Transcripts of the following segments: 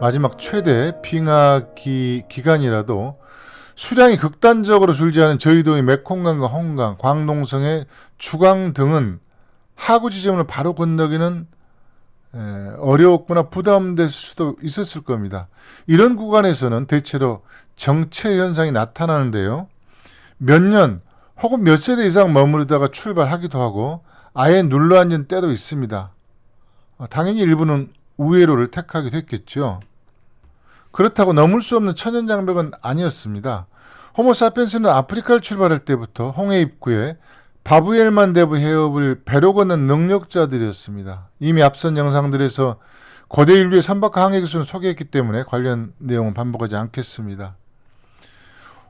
마지막 최대 빙하 기 기간이라도 수량이 극단적으로 줄지 않은 저희도의 메콩강과 홍강, 광동성의 주강 등은 하구 지점을 바로 건너기는 에, 어려웠거나 부담될 수도 있었을 겁니다. 이런 구간에서는 대체로 정체 현상이 나타나는데요. 몇 년 혹은 몇 세대 이상 머무르다가 출발하기도 하고 아예 눌러앉은 때도 있습니다. 어, 당연히 일부는 우회로를 택하기도 했겠죠. 그렇다고 넘을 수 없는 천연장벽은 아니었습니다. 호모사피엔스는 아프리카를 출발할 때부터 홍해 입구에 바부엘만 대부 해협을 배로 걷는 능력자들이었습니다. 이미 앞선 영상들에서 고대 인류의 선박과 항해 기술을 소개했기 때문에 관련 내용은 반복하지 않겠습니다.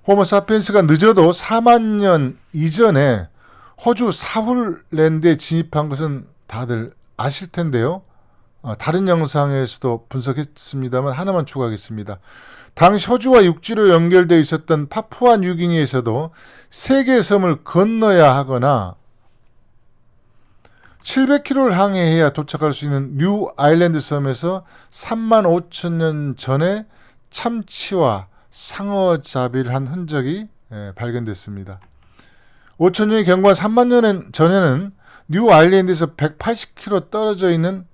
호모사피엔스가 늦어도 4만 년 이전에 호주 사훌랜드에 진입한 것은 다들 아실 텐데요. 어, 다른 영상에서도 분석했습니다만 하나만 추가하겠습니다. 당시 호주와 육지로 연결되어 있었던 파푸아 뉴기니에서도 세 개의 섬을 건너야 하거나 700km를 항해해야 도착할 수 있는 뉴 아일랜드 섬에서 3만 5천 년 전에 참치와 상어잡이를 한 흔적이 예, 발견됐습니다. 5천 년이 경과한 3만 년 전에는 뉴 아일랜드에서 180km 떨어져 있는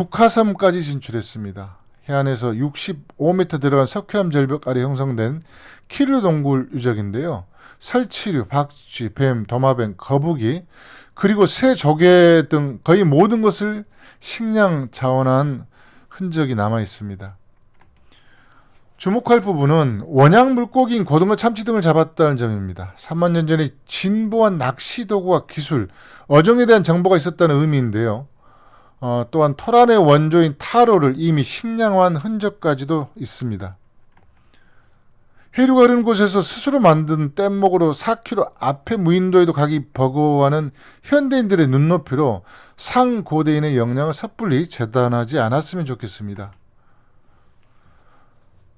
북하섬까지 진출했습니다. 해안에서 65m 들어간 석회암 절벽 아래 형성된 키르 동굴 유적인데요. 설치류, 박쥐, 뱀, 도마뱀, 거북이 그리고 새, 조개 등 거의 모든 것을 식량 자원한 흔적이 남아 있습니다. 주목할 부분은 원양 물고기인 고등어, 참치 등을 잡았다는 점입니다. 3만 년 전에 진보한 낚시 도구와 기술, 어종에 대한 정보가 있었다는 의미인데요. 어, 또한 토란의 원조인 타로를 이미 식량화한 흔적까지도 있습니다. 해류가 흐르는 곳에서 스스로 만든 뗏목으로 4km 앞에 무인도에도 가기 버거워하는 현대인들의 눈높이로 상고대인의 역량을 섣불리 재단하지 않았으면 좋겠습니다.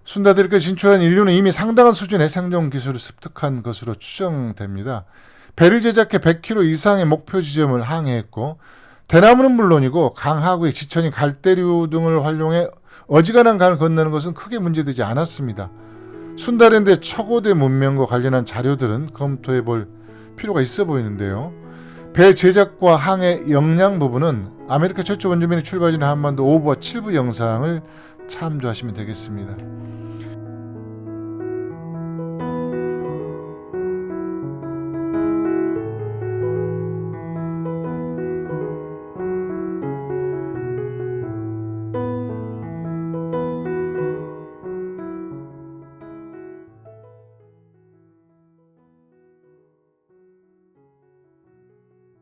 순다들께 진출한 인류는 이미 상당한 수준의 생존 기술을 습득한 것으로 추정됩니다. 배를 제작해 100km 이상의 목표 지점을 항해했고 대나무는 물론이고 강하구의 지천인 갈대류 등을 활용해 어지간한 강을 건너는 것은 크게 문제되지 않았습니다. 순다랜드의 초고대 문명과 관련한 자료들은 검토해 볼 필요가 있어 보이는데요. 배 제작과 항해 역량 부분은 아메리카 최초 원주민이 출발하는 한반도 오버와 7부 영상을 참조하시면 되겠습니다.